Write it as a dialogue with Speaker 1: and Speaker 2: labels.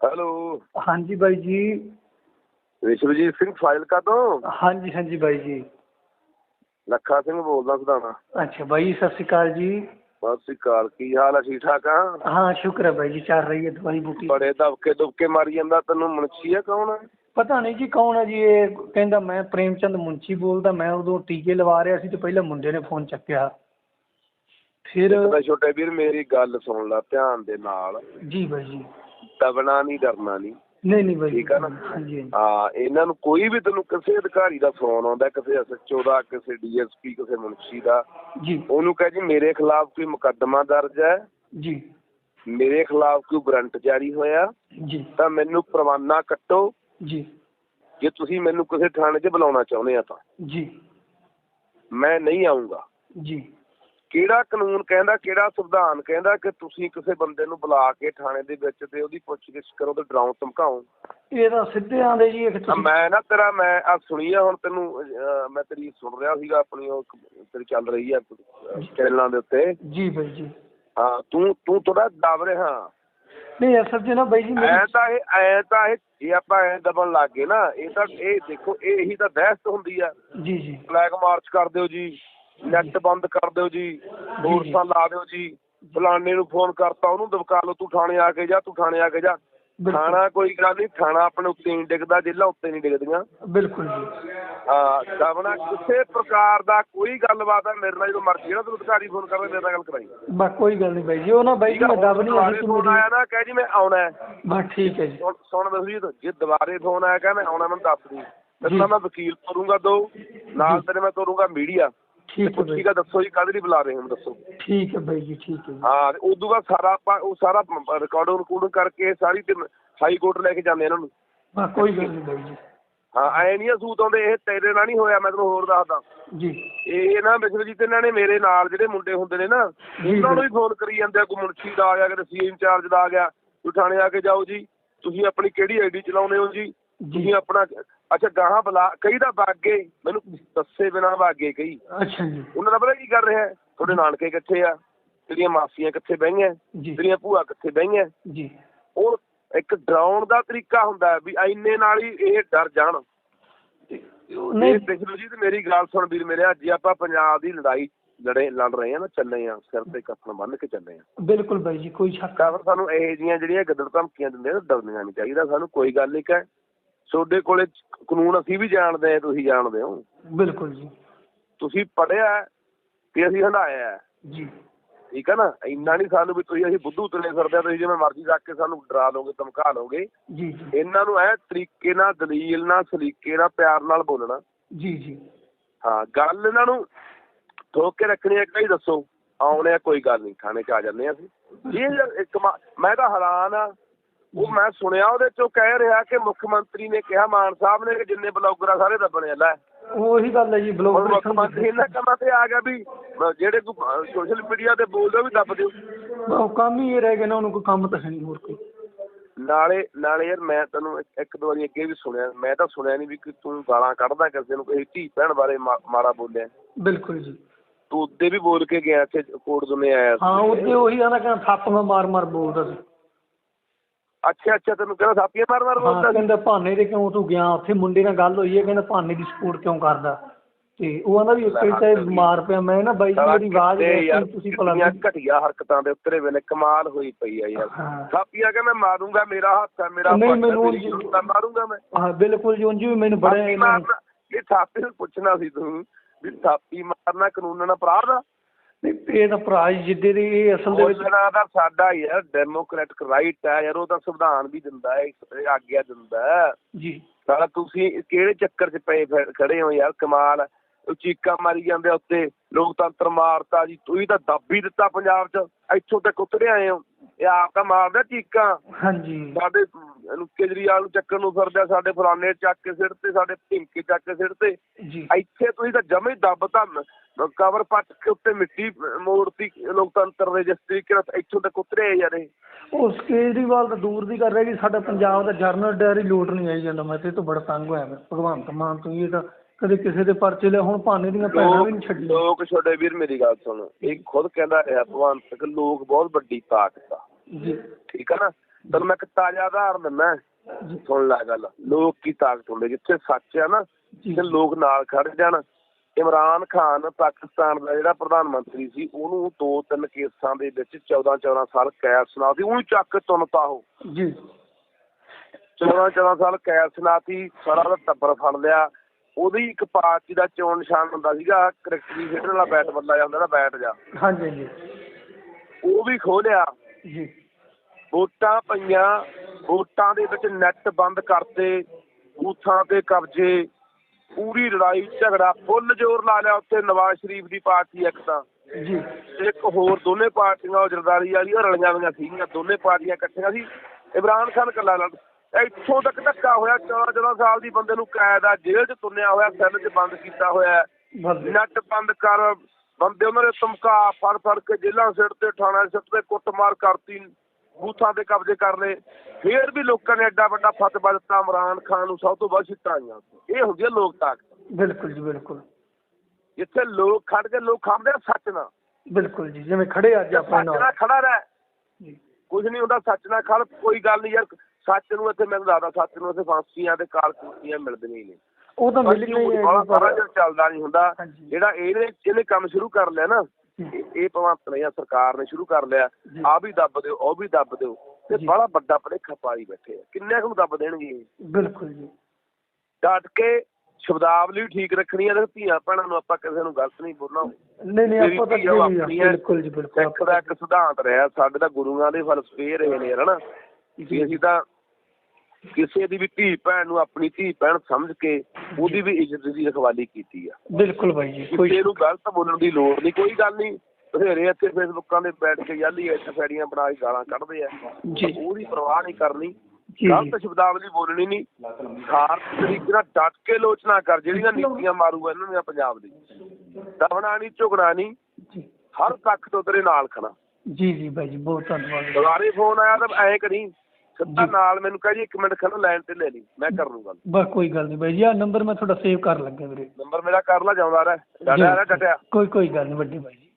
Speaker 1: Hello.
Speaker 2: ਹਾਂਜੀ ਬਾਈ ਜੀ।
Speaker 1: ਵਿਸ਼ਵਜੀਤ ਸਿੰਘ ਫਾਇਲਕਾ ਤੋਂ
Speaker 2: ਹਾਂਜੀ ਹਾਂਜੀ ਬਾਈ ਜੀ।
Speaker 1: ਲੱਖਾ ਸਿੰਘ ਬੋਲਦਾ ਸੁਧਾਣਾ
Speaker 2: ਅੱਛਾ ਬਾਈ ਸਤਿ ਸ਼੍ਰੀ ਅਕਾਲ ਜੀ।
Speaker 1: ਸਤਿ ਸ੍ਰੀ ਅਕਾਲ ਕੀ ਹਾਲ ਆ? ਠੀਕ ਠਾਕ ਆ?
Speaker 2: ਹਾਂ ਸ਼ੁਕਰ ਹੈ ਬਾਈ ਜੀ ਚੱਲ ਰਹੀ ਹੈ ਦਵਾਈ ਬੂਟੀ।
Speaker 1: ਬੜੇ ਦਬਕੇ ਦੁਬਕੇ ਮਾਰੀ ਜਾਂਦਾ ਤੈਨੂੰ ਮੁਨਸ਼ੀ ਆ ਕੌਣ ਆ?
Speaker 2: ਪਤਾ ਨਹੀਂ ਜੀ ਕੌਣ ਹੈ ਜੀ ਇਹ ਕਹਿੰਦਾ ਮੈਂ ਪ੍ਰੇਮਚੰਦ ਮੁੰਚੀ ਬੋਲਦਾ ਮੈਂ ਉਦੋਂ ਟੀਕੇ ਲਵਾ ਰਿਹਾ ਸੀ ਤੇ ਪਹਿਲਾਂ ਮੁੰਡੇ ਨੇ ਫੋਨ ਚੱਕਿਆ। ਫਿਰ
Speaker 1: ਛੋਟੇ ਵੀਰ ਮੇਰੀ ਗੱਲ ਸੁਣ ਲੈ ਧਿਆਨ ਦੇ ਨਾਲ।
Speaker 2: ਜੀ ਬਾਈ ਜੀ।
Speaker 1: ਦਬਣਾ ਨਹੀਂ ਡਰਨਾ ਨਹੀਂ।
Speaker 2: ਨਹੀਂ ਨਹੀਂ ਬਾਈ।
Speaker 1: ਠੀਕ ਆ ਨਾ?
Speaker 2: ਹਾਂਜੀ ਹਾਂਜੀ।
Speaker 1: ਹਾਂ ਇਹਨਾਂ ਨੂੰ ਕੋਈ ਵੀ ਤੈਨੂੰ ਕਿਸੇ ਅਧਿਕਾਰੀ ਦਾ ਫੋਨ ਆਉਂਦਾ ਕਿਸੇ ਐਸਐਚਓ ਦਾ ਕਿਸੇ ਡੀਐਸਪੀ ਕਿਸੇ ਮੁਨਸ਼ੀ ਦਾ
Speaker 2: ਜੀ।
Speaker 1: ਉਹਨੂੰ ਕਹੇ ਜੀ ਮੇਰੇ ਖਿਲਾਫ ਕੋਈ ਮੁਕੱਦਮਾ ਦਰਜ ਹੈ?
Speaker 2: ਜੀ।
Speaker 1: ਮੇਰੇ ਖਿਲਾਫ ਕੋਈ ਵਾਰੰਟ ਜਾਰੀ ਹੋਇਆ?
Speaker 2: ਜੀ।
Speaker 1: ਤਾਂ ਮੈਨੂੰ ਪ੍ਰਵਾਨਾ ਕੱਟੋ।
Speaker 2: ਜੀ।
Speaker 1: ਜੇ ਤੁਸੀਂ ਮੈਨੂੰ ਕਿਸੇ ਥਾਣੇ 'ਚ ਬੁਲਾਉਣਾ ਚਾਹੁੰਦੇ ਆ ਤਾਂ।
Speaker 2: ਜੀ।
Speaker 1: ਮੈਂ ਨਹੀਂ ਆਉਂਗਾ
Speaker 2: ਜੀ।
Speaker 1: ਕਿਹੜਾ ਕਾਨੂੰਨ ਕਹਿੰਦਾ ਕਿਹੜਾ ਸੰਵਿਧਾਨ ਕਹਿੰਦਾ ਕਿ ਤੁਸੀਂ ਕਿਸੇ ਬੰਦੇ ਨੂੰ ਬੁਲਾ ਕੇ ਥਾਣੇ ਦੇ ਵਿੱਚ ਤੇ ਉਹਦੀ ਪੁੱਛਗਿੱਛ ਕਰੋ ਤੇ ਡਰਾਉਂ ਧਮਕਾਓ?
Speaker 2: ਇਹ ਤਾਂ ਸਿੱਧੇ ਆਂਦੇ ਜੀ ਇੱਕ ਤੁਸੀਂ
Speaker 1: ਮੈਂ ਨਾ ਤੇਰਾ ਮੈਂ ਆ ਸੁਣੀ ਆ ਹੁਣ ਤੈਨੂੰ ਅਹ, ਮੈਂ ਤੇਰੀ ਸੁਣ ਰਿਹਾ ਸੀਗਾ ਆਪਣੀ ਉਹ ਇੱਕ ਤੇਰੀ ਚੱਲ ਰਹੀ ਆ ਚੈਨਲਾਂ ਦੇ ਉੱਤੇ।
Speaker 2: ਜੀ ਬਾਈ ਜੀ।
Speaker 1: ਹਾਂ ਤੂੰ ਤੂੰ ਥੋੜਾ ਦਬ ਰਿਹਾ।
Speaker 2: ਨਹੀਂ ਅਸਲ 'ਚ ਨਾ ਬਾਈ ਜੀ
Speaker 1: ਐ
Speaker 2: ਮੇਰੀ
Speaker 1: ਤਾਂ ਇਹ ਐ ਤਾਂ ਇਹ ਜੇ ਆਪਾਂ ਐ ਦਬਣ ਲੱਗ ਗਏ ਨਾ ਇਹ ਤਾਂ ਇਹ ਦੇਖੋ ਇਹ ਇਹੀ ਤਾਂ ਬਹਿਸ ਹੁੰਦੀ ਆ।
Speaker 2: ਜੀ ਜੀ।
Speaker 1: ਫਲੈਗ ਮਾਰਚ ਕਰ ਦਿਓ ਜੀ। ਨੈਟ ਬੰਦ ਕਰ ਦਿਓ ਜੀ ਫੋਰਸਾਂ ਲਾ ਦਿਓ ਜੀ ਫਲਾਣੇ ਨੂੰ ਫੋਨ ਕਰਤਾ ਉਹਨੂੰ ਦਬਕਾ ਲਓ ਤੂੰ ਥਾਣੇ ਆ ਕੇ ਜਾ ਤੂੰ ਥਾਣੇ ਆ ਕੇ ਜਾ। ਥਾਣਾ ਕੋਈ ਗੱਲ ਨਹੀਂ ਥਾਣਾ ਆਪਣੇ ਉੱਤੇ ਨਹੀਂ ਡਿੱਗਦਾ ਜੇਲਾਂ ਉੱਤੇ ਨਹੀਂ ਡਿੱਗਦੀਆਂ।
Speaker 2: ਬਿਲਕੁਲ ਜੀ।
Speaker 1: ਹਾਂ ਦਬਣਾ ਕਿਸੇ ਪ੍ਰਕਾਰ ਦਾ ਕੋਈ ਗੱਲਬਾਤ ਹੈ ਮੇਰੇ ਨਾਲ ਜਦੋਂ ਮਰਜ਼ੀ ਜਿਹੜਾ ਤੈਨੂੰ ਅਧਿਕਾਰੀ ਫੋਨ ਕਰਦਾ ਮੇਰੇ ਨਾਲ ਗੱਲ ਕਰਾਈ।
Speaker 2: ਬਸ ਕੋਈ ਗੱਲ ਨਹੀਂ ਬਾਈ ਜੀ ਉਹ ਨਾ ਬਾਈ ਜੀ ਮੈਂ ਦਬ ਨਹੀਂ ਆਹੀ
Speaker 1: ਫੋਨ ਆਇਆ ਨਾ ਕਹਿ ਜੀ ਮੈਂ ਆਉਣਾ ਹੈ।
Speaker 2: ਬਸ ਠੀਕ ਹੈ ਜੀ।
Speaker 1: ਸੁਣ ਸੁਣ ਦਸਜੀਤ ਜੇ ਦੁਬਾਰੇ ਫੋਨ ਆਇਆ ਕਹਿ ਮੈਂ ਆਉਣਾ ਮੈਨੂੰ ਦੱਸ ਦੀ। ਤੈਨੂੰ ਮੈਂ ਵਕੀਲ ਕਰੂੰਗਾ ਦੋ ਨਾਲ ਤੇਰੇ ਮੈਂ ਕਰੂੰਗਾ ਮੀਡੀਆ।
Speaker 2: ਠੀਕ ਹੈ ਬਾਈ।
Speaker 1: ਠੀਕ ਆ ਦੱਸੋ ਜੀ ਕਾਹਦੇ ਲਈ ਬੁਲਾ ਰਹੇ ਹੋ ਦੱਸੋ।
Speaker 2: ਠੀਕ ਹੈ ਬਾਈ ਜੀ ਠੀਕ ਹੈ ਜੀ।
Speaker 1: ਹਾਂ ਉਦੋਂ ਬਾਅਦ ਸਾਰਾ ਆਪਾਂ ਉਹ ਸਾਰਾ ਰਿਕਾਰਡ ਰਿਕਾਰਡ ਕਰਕੇ ਸਾਰੀ ਤੇ ਹਾਈ ਕੋਰਟ ਲੈ ਕੇ ਜਾਂਦੇ ਇਹਨਾਂ ਨੂੰ।
Speaker 2: ਬਸ ਕੋਈ ਗੱਲ ਨਹੀਂ ਬਾਈ ਜੀ।
Speaker 1: ਹਾਂ ਐ ਨਹੀਂ ਸੂਤ ਆਉਂਦੇ ਇਹ ਤੇਰੇ ਨਾਲ ਨਹੀਂ ਹੋਇਆ ਮੈਂ ਤੈਨੂੰ ਹੋਰ ਦੱਸਦਾ।
Speaker 2: ਜੀ।
Speaker 1: ਇਹ ਨਾ ਵਿਸ਼ਵਜੀਤ ਇਹਨਾਂ ਨੇ ਮੇਰੇ ਨਾਲ ਜਿਹੜੇ ਮੁੰਡੇ ਹੁੰਦੇ ਨੇ ਨਾ ਉਹਨਾਂ ਨੂੰ ਵੀ ਫੋਨ ਕਰੀ ਜਾਂਦੇ ਆ ਕੋਈ ਮੁਨਸ਼ੀ ਦਾ ਆ ਗਿਆ ਕਿ ਸੀ ਇੰਚਾਰਜ ਦਾ ਆ ਗਿਆ ਤੁਸੀਂ ਥਾਣੇ ਆ ਕੇ ਜਾਓ ਜੀ ਤੁਸੀਂ ਆਪਣੀ ਕਿਹੜੀ ਆਈਡੀ ਚਲਾਉਂਦੇ ਹੋ ਜੀ? ਤੁਸੀਂ ਆਪਣਾ ਅੱਛਾ ਗਾਹਾਂ ਬੁਲਾ ਕਈ ਦਾ ਬਾਗੇ ਮੈਨੂੰ ਦੱਸੇ ਬਿਨਾਂ ਬਾਗੇ ਕਈ
Speaker 2: ਅੱਛਾ ਜੀ।
Speaker 1: ਉਹਨਾਂ ਦਾ ਪਤਾ ਕੀ ਕਰ ਰਿਹਾ ਤੁਹਾਡੇ ਨਾਨਕੇ ਕਿੱਥੇ ਆ ਤੇਰੀਆਂ ਮਾਸੀਆਂ ਕਿੱਥੇ ਬਹਿਆਂ ਤੇਰੀਆਂ ਭੂਆ ਕਿੱਥੇ ਬਹਿਆਂ
Speaker 2: ਜੀ।
Speaker 1: ਉਹ ਇੱਕ ਡਰਾਉਣ ਦਾ ਤਰੀਕਾ ਹੁੰਦਾ ਵੀ ਇੰਨੇ ਨਾਲ ਹੀ ਇਹ ਡਰ ਜਾਣ।
Speaker 2: ਨਹੀਂ।
Speaker 1: ਦੇਖ ਲਓ ਜੀ ਤੇ ਮੇਰੀ ਗੱਲ ਸੁਣ ਵੀਰ ਮੇਰੇ ਅੱਜ ਆਪਾਂ ਪੰਜਾਬ ਦੀ ਲੜਾਈ ਲੜੇ ਲੜ ਰਹੇ ਆ ਨਾ ਚੱਲੇ ਆ ਸਿਰ ਤੇ ਕਫਨ ਬੰਨ ਕੇ ਚੱਲੇ ਆ।
Speaker 2: ਬਿਲਕੁਲ ਬਾਈ ਜੀ ਕੋਈ ਸ਼ੱਕ
Speaker 1: ਫਿਰ ਸਾਨੂੰ ਇਹ ਜੀਆਂ ਜਿਹੜੀਆਂ ਗੱਦੜ ਧਮਕੀਆਂ ਦਿੰਦੇ ਨੇ ਡਰਨੀਆਂ ਨਹੀਂ ਚਾਹੀਦਾ ਸਾਨੂੰ ਕੋਈ ਗੱਲ ਨਹੀਂ ਕਹੇ ਤੁਹਾਡੇ ਕੋਲੇ ਕਾਨੂੰਨ ਅਸੀਂ ਵੀ ਜਾਣਦੇ ਆ ਤੁਸੀਂ ਜਾਣਦੇ ਹੋ।
Speaker 2: ਬਿਲਕੁਲ ਜੀ।
Speaker 1: ਤੁਸੀਂ ਪੜਿਆ ਤੇ ਅਸੀਂ ਹੰਡਾਇਆ।
Speaker 2: ਜੀ।
Speaker 1: ਠੀਕ ਹੈ ਨਾ? ਇੰਨਾ ਨਹੀਂ ਸਾਨੂੰ ਵੀ ਤੁਸੀਂ ਅਸੀਂ ਬੁੱਧੂ ਤੁਲੇ ਫਿਰਦੇ ਆ ਤੁਸੀਂ ਜਿਵੇਂ ਮਰਜ਼ੀ ਰੱਖ ਕੇ ਸਾਨੂੰ ਡਰਾ ਲਓਗੇ ਧਮਕਾ ਲਓਗੇ
Speaker 2: ਜੀ ਜੀ।
Speaker 1: ਇਹਨਾਂ ਨੂੰ ਐ ਤਰੀਕੇ ਨਾਲ ਦਲੀਲ ਨਾਲ ਸਲੀਕੇ ਨਾਲ ਪਿਆਰ ਨਾਲ ਬੋਲਣਾ।
Speaker 2: ਜੀ ਜੀ।
Speaker 1: ਹਾਂ ਗੱਲ ਇਹਨਾਂ ਨੂੰ ਠੋਕ ਕੇ ਰੱਖਣੀ ਹੈ ਕਈ ਦੱਸੋ? ਆਉਣੇ ਕੋਈ ਗੱਲ ਨਹੀਂ ਥਾਣੇ 'ਚ ਆ ਜਾਂਦੇ ਆ ਅਸੀਂ। ਇਹ ਇੱਕ ਮੈਂ ਤਾਂ ਹੈਰਾਨ ਆ ਉਹ ਮੈਂ ਸੁਣਿਆ ਉਹਦੇ ਚੋਂ ਕਹਿ ਰਿਹਾ ਕਿ ਮੁੱਖ ਮੰਤਰੀ ਨੇ ਕਿਹਾ ਮਾਨ ਸਾਹਿਬ ਨੇ ਕਿ ਜਿੰਨੇ ਬਲੌਗਰ ਆ ਸਾਰੇ ਦੱਬਣੇ ਲੈ।
Speaker 2: ਉਹੀ ਗੱਲ ਹੈ ਜੀ
Speaker 1: ਹੁਣ ਮੁੱਖ ਮੰਤਰੀ ਇਹਨਾਂ ਕੰਮਾਂ ਤੇ ਆ ਗਿਆ ਵੀ ਜਿਹੜੇ ਕੋਈ ਸੋਸ਼ਲ ਮੀਡੀਆ ਤੇ ਬੋਲਦੇ ਉਹ ਵੀ ਦੱਬ ਦਿਓ।
Speaker 2: ਉਹ ਕੰਮ ਹੀ ਇਹ ਰਹਿ ਗਿਆ ਨਾ ਉਹਨੂੰ ਕੋਈ ਕੰਮ ਤਾਂ ਹੈ ਨਹੀਂ ਹੋਰ ਕੋਈ।
Speaker 1: ਨਾਲੇ ਨਾਲੇ ਯਾਰ ਮੈਂ ਤੈਨੂੰ ਇੱਕ- ਦੋ ਵਾਰੀ ਅੱਗੇ ਵੀ ਸੁਣਿਆ ਮੈਂ ਤਾਂ ਸੁਣਿਆ ਨਹੀਂ ਵੀ ਕਿ ਤੂੰ ਗਾਲਾਂ ਕੱਢਦਾ ਕਿਸੇ ਨੂੰ ਕਿਸੇ ਧੀ ਭੈਣ ਬਾਰੇ ਮਾ- ਮਾੜਾ ਬੋਲਿਆ।
Speaker 2: ਬਿਲਕੁਲ ਜੀ।
Speaker 1: ਤੂੰ ਉੱਤੇ ਵੀ ਬੋਲ ਕੇ ਗਿਆ ਇੱਥੇ ਕੋਰਟ ਦੁਨੇ ਆਇਆ।
Speaker 2: ਹਾਂ ਉਹਦੇ ਉਹੀ ਆਂਦਾ ਕਹਿੰਦਾ ਥਾਪੀਆਂ ਮਾਰ ਮਾਰ ਬੋਲਦਾ ਸੀ।
Speaker 1: ਅੱਛਾ ਅੱਛਾ ਤੈਨੂੰ ਕਹਿੰਦਾ ਸਾਪੀਆਂ ਮਾਰ ਮਾਰ
Speaker 2: ਹਾਂ
Speaker 1: ਬੋਲਦਾ ਸੀ?
Speaker 2: ਕਹਿੰਦਾ ਭਾਨੇ ਦੇ ਕਿਉਂ ਤੂੰ ਗਿਆ? ਉੱਥੇ ਮੁੰਡੇ ਨਾਲ ਗੱਲ ਹੋਈ ਹੈ ਕਹਿੰਦਾ ਭਾਨੇ ਦੀ ਸਪੋਰਟ ਕਿਉਂ ਕਰਦਾ? ਤੇ ਉਹ ਆਂਦਾ ਵੀ ਉੱਤੇ ਤੇ ਮਾਰ ਪਿਆ ਮੈਂ ਨਾ ਬਾਈ ਜੀ
Speaker 1: ਸਾਲਾ
Speaker 2: ਆਵਾਜ਼
Speaker 1: ਕਿੱਥੇ ਯਾਰ
Speaker 2: ਤੁਸੀਂ ਭਲਾ
Speaker 1: ਕਿੰਨੀਆਂ ਘਟੀਆ ਹਰਕਤਾਂ ਦੇ ਉੱਤਰੇ ਵੇਲੇ ਕਮਾਲ ਹੋਈ ਪਈ ਆ ਯਾਰ।
Speaker 2: ਹਾਂ।
Speaker 1: ਸਾਪੀਆਂ ਕਿ ਮੈਂ ਮਾਰੂੰਗਾ ਮੇਰਾ ਹੱਥ ਹੈ ਮੇਰਾ
Speaker 2: ਨਹੀਂ,
Speaker 1: ਪੱਟ
Speaker 2: ਮੈਨੂੰ
Speaker 1: ਜ਼ਰੂਰਤ ਹੈ, ਮਾਰੂੰਗਾ ਮੈਂ।
Speaker 2: ਹਾਂ ਬਿਲਕੁਲ ਜੀ ਉਂਝ ਵੀ ਮੈਨੂੰ ਬੜੇ ਇਹਨਾਂ
Speaker 1: ਮਾਰਨਾ ਇਹ ਥਾਪੀ ਨੂੰ ਪੁੱਛਣਾ ਸੀ ਤੂੰ ਵੀ ਥਾਪੀ ਮਾਰਨਾ ਕਾਨੂੰਨ ਨਾਲ ਅਪਰਾਧ ਆ?
Speaker 2: ਨਹੀਂ, ਇਹ ਤਾਂ ਭਰਾ ਜੀ ਜਿੱਦੇ ਦੀ ਇਹ ਅਸਲ ਦੇ ਵਿੱਚ
Speaker 1: ਬੋਲਣਾ ਦਾ ਸਾਡਾ ਯਾਰ ਡੈਮੋਕ੍ਰੈਟਿਕ ਰਾਈਟ ਹੈ ਯਾਰ ਉਹ ਤਾਂ ਸੰਵਿਧਾਨ ਵੀ ਦਿੰਦਾ ਹੈ ਆਗਿਆ ਦਿੰਦਾ ਹੈ।
Speaker 2: ਜੀ।
Speaker 1: ਸਾਲਾ ਤੁਸੀਂ ਕਿਹੜੇ ਚੱਕਰ 'ਚ ਪਏ ਖੜੇ ਹੋ ਯਾਰ ਕਮਾਲ ਹੈ। ਉਹ ਚੀਕਾਂ ਮਾਰੀ ਜਾਂਦੇ ਉੱਤੇ ਲੋਕਤੰਤਰ ਮਾਰਤਾ ਜੀ ਤੁਸੀਂ ਤਾਂ ਦੱਬ ਹੀ ਦਿੱਤਾ ਪੰਜਾਬ 'ਚ ਇੱਥੋਂ ਤੱਕ ਉਤਰੇ ਆਏ ਹੋ। ਇਹ ਆਪ ਤਾਂ ਮਾਰਦਾ ਚੀਕਾਂ।
Speaker 2: ਹਾਂਜੀ।
Speaker 1: ਸਾਡੇ ਇਹਨੂੰ ਕੇਜਰੀਵਾਲ ਨੂੰ ਚੱਕਣ ਨੂੰ ਫਿਰਦੇ ਆ, ਸਾਡੇ ਫਲਾਣੇ ਚੱਕ ਕੇ ਸਿਰ ਤੇ ਸਾਡੇ ਢਿੰਕੇ ਚੱਕ ਕੇ ਸਿਰ ਤੇ।
Speaker 2: ਜੀ।
Speaker 1: ਇੱਥੇ ਤੁਸੀਂ ਤਾਂ ਜਮੇ ਦੱਬ ਤਾਂ ਕਵਰ ਪੱਟ ਕੇ ਉੱਤੇ ਮਿੱਟੀ ਮੋੜਤੀ ਲੋਕਤੰਤਰ ਦੇ ਜਿਸ ਤਰੀਕੇ ਨਾਲ ਇੱਥੋਂ ਤੱਕ ਉਤਰੇ ਆ ਯਾਰ ਇਹ।
Speaker 2: ਉਸ ਕੇਜਰੀਵਾਲ ਤਾਂ ਦੂਰ ਦੀ ਕਰ ਰਿਹਾ ਕਿ ਸਾਡਾ ਪੰਜਾਬ ਦਾ ਜਰਨਲ ਡਾਇਰੀ ਲੋਟ ਨਹੀਂ ਆਈ ਜਾਂਦਾ ਮੈਂ ਤੇ ਤੋਂ ਬੜਾ ਤੰਗ ਹੋਇਆ ਮੈਂ। ਭਗਵੰਤ ਮਾਨ ਤੋਂ ਇਹ ਤਾਂ ਕਦੇ ਕਿਸੇ ਦੇ ਪਰਚੇ ਲਿਆ ਹੁਣ ਭਾਨੇ ਦੀਆਂ ਭੈਣਾਂ ਵੀ ਨਹੀਂ ਛੱਡੀਆਂ।
Speaker 1: ਲੋਕ ਛੋਟੇ ਵੀਰ ਮੇਰੀ ਗੱਲ ਸੁਣ। ਇਹ ਖੁਦ ਕਹਿੰਦਾ ਰਿਹਾ ਭਗਵੰਤ ਲੋਕ ਬਹੁਤ ਵੱਡੀ ਤਾਕਤ ਆ।
Speaker 2: ਜੀ।
Speaker 1: ਠੀਕ ਆ ਨਾ? ਤੈਨੂੰ ਮੈਂ ਇੱਕ ਤਾਜ਼ਾ ਉਦਾਹਰਨ ਦਿੰਦਾ
Speaker 2: ਜੀ।
Speaker 1: ਸੁਣ ਲੈ ਗੱਲ। ਲੋਕ ਕੀ ਤਾਕਤ ਹੁੰਦੇ ਜਿੱਥੇ ਸੱਚ ਆ ਨਾ ਤੇ ਲੋਕ ਨਾਲ ਖੜ ਜਾਣ। ਇਮਰਾਨ ਖਾਨ ਪਾਕਿਸਤਾਨ ਦਾ ਜਿਹੜਾ ਪ੍ਰਧਾਨ ਮੰਤਰੀ ਸੀ ਉਹਨੂੰ ਦੋ ਤਿੰਨ ਕੇਸਾਂ ਦੇ ਵਿੱਚ 14 14 ਸਾਲ ਕੈਦ ਸੁਣਾਤੀ ਉਹਨੂੰ ਚੱਕ ਕੇ ਤੁੰਨਤਾ ਉਹ।
Speaker 2: ਜੀ।
Speaker 1: 14 14 ਸਾਲ ਕੈਦ ਸੁਣਾਤੀ ਸਾਰਾ ਦਾ ਟੱਬਰ ਫੜ ਲਿਆ। ਉਹਦੀ ਇੱਕ ਪਾਰਟੀ ਦਾ ਚੋਣ ਨਿਸ਼ਾਨ ਹੁੰਦਾ ਸੀਗਾ ਕ੍ਰਿਕਟ ਦੀ ਖੇਡਣ ਵਾਲਾ ਬੈਟ ਬੱਲਾ ਜਾਂਦਾ ਨਾ ਬੈਟ ਜਾ
Speaker 2: ਹਾਂਜੀ ਹਾਂਜੀ।
Speaker 1: ਉਹ ਵੀ ਖੋਲਿਆ
Speaker 2: ਜੀ।
Speaker 1: ਵੋਟਾਂ ਪਈਆਂ ਵੋਟਾਂ ਦੇ ਵਿੱਚ ਨੈੱਟ ਬੰਦ ਕਰਤੇ ਬੂਥਾਂ ਤੇ ਕਬਜ਼ੇ ਪੂਰੀ ਲੜਾਈ ਝਗੜਾ ਫੁੱਲ ਜ਼ੋਰ ਲਾ ਲਿਆ ਉੱਥੇ ਨਵਾਜ਼ ਸ਼ਰੀਫ ਦੀ ਪਾਰਟੀ ਇੱਕ ਤਾਂ।
Speaker 2: ਜੀ।
Speaker 1: ਇੱਕ ਹੋਰ ਦੋਨੇ ਪਾਰਟੀਆਂ ਉਹ ਜਰਦਾਰੀ ਵਾਲੀਆਂ ਰਲੀਆਂ ਹੋਈਆਂ ਸੀਗੀਆਂ ਦੋਨੇ ਪਾਰਟੀਆਂ ਇਕੱਠੀਆਂ ਸੀ। ਇਮਰਾਨ ਖਾਨ ਇਕੱਲਾ ਲੜ ਇੱਥੋਂ ਤੱਕ ਧੱਕਾ ਹੋਇਆ 14 14 ਸਾਲ ਦੀ ਬੰਦੇ ਨੂੰ ਕੈਦ ਆ ਜੇਲ੍ਹ 'ਚ ਤੁੰਨਿਆ ਹੋਇਆ ਸੈੱਲ 'ਚ ਬੰਦ ਕੀਤਾ ਹੋਇਆ ਨੈਟ ਬੰਦ। ਕਰ ਬੰਦੇ ਉਹਨਾਂ ਦੇ ਧਮਕਾ ਫੜ ਫੜ ਕੇ ਜੇਲ੍ਹਾਂ ਸਿਰ ਤੇ ਥਾਣਾ ਸਿਰ ਤੇ ਕੁੱਟਮਾਰ ਕਰਤੀ। ਬੂਥਾਂ ਤੇ ਕਬਜ਼ੇ ਕਰ ਲਏ। ਫੇਰ ਵੀ ਲੋਕਾਂ ਨੇ ਐਡਾ ਵੱਡਾ ਫਤਵਾ ਦਿੱਤਾ ਇਮਰਾਨ ਖਾਨ ਨੂੰ ਸਭ ਤੋਂ ਵੱਧ ਸਿੱਟਾਂ ਆਈਆਂ। ਇਹ ਹੁੰਦੀ ਹੈ ਲੋਕ ਤਾਕਤ।
Speaker 2: ਬਿਲਕੁਲ ਜੀ ਬਿਲਕੁਲ।
Speaker 1: ਜਿੱਥੇ ਲੋਕ ਖੜ ਕੇ ਲੋਕ ਖਾਂਦੇ ਆ ਸੱਚ ਨਾਲ
Speaker 2: ਬਿਲਕੁਲ ਜੀ ਜਿਵੇਂ ਖੜੇ ਅੱਜ
Speaker 1: ਸੱਚ ਨਾਲ।
Speaker 2: ਨਾਲ
Speaker 1: ਖੜਾ ਰਹਿ। ਕੁਝ ਨਹੀਂ ਹੁੰਦਾ ਸੱਚ ਨਾਲ ਖੜ ਕੋਈ ਗੱਲ ਨਹੀਂ ਯਾਰ। ਸੱਚ ਨੂੰ ਇੱਥੇ ਮੈਨੂੰ ਲੱਗਦਾ ਸੱਚ ਨੂੰ ਇੱਥੇ ਫਾਂਸੀਆਂ ਤੇ ਕਾਲਕੂਟੀਆਂ ਮਿਲਦੀਆਂ ਹੀ ਨੇ।
Speaker 2: ਉਹ ਤਾਂ ਮਿਲ ਗਈ
Speaker 1: ਸਾਰਾ ਚੱਲਦਾ ਨਹੀਂ ਹੁੰਦਾ। ਜਿਹੜਾ ਇਹਨੇ ਇਹਨੇ ਕੰਮ ਸ਼ੁਰੂ ਕਰ ਲਿਆ ਨਾ ਇਹ- ਭਗਵੰਤ ਨੇ ਜਾਂ ਸਰਕਾਰ ਨੇ ਸ਼ੁਰੂ ਕਰ ਲਿਆ। ਆ ਵੀ ਦੱਬ ਦਿਓ ਉਹ ਵੀ ਦੱਬ ਦਿਓ। ਤੇ। ਬੜਾ ਵੱਡਾ ਭਲੇਖਾ ਪਾਈ ਬੈਠੇ ਆ। ਕਿੰਨੇ ਨੂੰ ਦੱਬ ਦੇਣਗੇ?
Speaker 2: ਬਿਲਕੁਲ ਜੀ।
Speaker 1: ਡਟ ਕੇ ਸ਼ਬਦਾਵਲੀ ਠੀਕ ਰੱਖਣੀ ਆ ਤੇ ਧੀਆਂ ਭੈਣਾਂ ਨੂੰ ਆਪਾਂ ਕਿਸੇ ਨੂੰ ਗਲਤ ਨਹੀਂ ਬੋਲਣਾ।
Speaker 2: ਨਹੀਂ ਨਹੀਂ ਆਪਾਂ ਤਾਂ। ਬਿਲਕੁਲ ਜੀ ਬਿਲਕੁਲ।
Speaker 1: ਸਿੱਖ ਦਾ ਇੱਕ ਸਿਧਾਂਤ ਰਿਹਾ ਸਾਡੇ ਤਾਂ ਗੁਰੂਆਂ ਦੇ ਫਲਸਫੇ ਰਹੇ ਨੇ ਹਨਾ? ਵੀ ਅਸੀਂ ਤਾਂ ਕਿਸੇ ਦੀ ਵੀ ਧੀ ਭੈਣ ਨੂੰ ਆਪਣੀ ਧੀ ਭੈਣ ਸਮਝ ਕੇ ਉਹਦੀ ਵੀ ਇੱਜ਼ਤ ਦੀ ਰਖਵਾਲੀ ਕੀਤੀ ਆ।
Speaker 2: ਬਿਲਕੁਲ ਬਾਈ ਜੀ ਕੋਈ
Speaker 1: ਕਿਸੇ ਨੂੰ ਗਲਤ ਬੋਲਣ ਦੀ ਲੋੜ ਨਹੀਂ ਕੋਈ ਗੱਲ ਨਹੀਂ। ਬਥੇਰੇ ਇੱਥੇ ਫੇਸਬੁੱਕਾਂ ਦੇ ਬੈਠ ਕੇ ਯਾਲੀ ਇੱਥੇ ਫੈੜੀਆਂ ਬਣਾ ਕੇ ਗਾਲਾਂ ਕੱਢਦੇ ਆ।
Speaker 2: ਜੀ।
Speaker 1: ਉਹਦੀ ਪਰਵਾਹ ਨਹੀਂ ਕਰਨੀ। ਗਲਤ ਸ਼ਬਦਾਵਲੀ ਬੋਲਣੀ ਨਹੀਂ। ਖਾਰ ਤਰੀਕੇ ਨਾਲ ਡਟ ਕੇ ਲੋਚਨਾ ਕਰ ਜਿਹੜੀਆਂ ਨੀਤੀਆਂ ਮਾਰੂਗਾ ਇਹਨਾਂ ਦੀਆਂ ਪੰਜਾਬ ਦੀ। ਦਬਣਾ ਨਹੀਂ ਝੁਕਣਾ ਨਹੀਂ। ਹਰ ਤੱਕ ਤੋਂ ਤੇਰੇ ਨਾਲ ਖੜਾ।
Speaker 2: ਜੀ ਜੀ ਬਾਈ ਜੀ ਬਹੁਤ ਧੰਨਵਾਦ।
Speaker 1: ਦੁਬਾਰੇ ਫੋਨ ਆਇਆ ਤਾਂ ਐਂ ਕਰੀ। ਸਿੱਧਾ। ਨਾਲ ਮੈਨੂੰ ਕਹੇ ਜੀ ਇੱਕ ਮਿੰਟ ਖੜੋ ਲਾਈਨ ਤੇ ਲੈ ਲਈ ਮੈਂ ਕਰ ਲੂੰ ਗੱਲ
Speaker 2: ਬਸ ਕੋਈ ਗੱਲ ਨਹੀਂ ਬਾਈ ਜੀ ਆ ਨੰਬਰ ਮੈਂ ਤੁਹਾਡਾ ਸੇਵ ਕਰ ਲੱਗਾ ਵੀਰੇ।
Speaker 1: ਨੰਬਰ ਮੇਰਾ ਕਰ ਲਾ ਜਾਉਂਦਾ ਰਹਿ। ਡਟਿਆ ਰਹਿ ਡਟਿਆ।
Speaker 2: ਕੋਈ ਕੋਈ ਗੱਲ ਨਹੀਂ ਵੱਡੇ ਬਾਈ ਜੀ।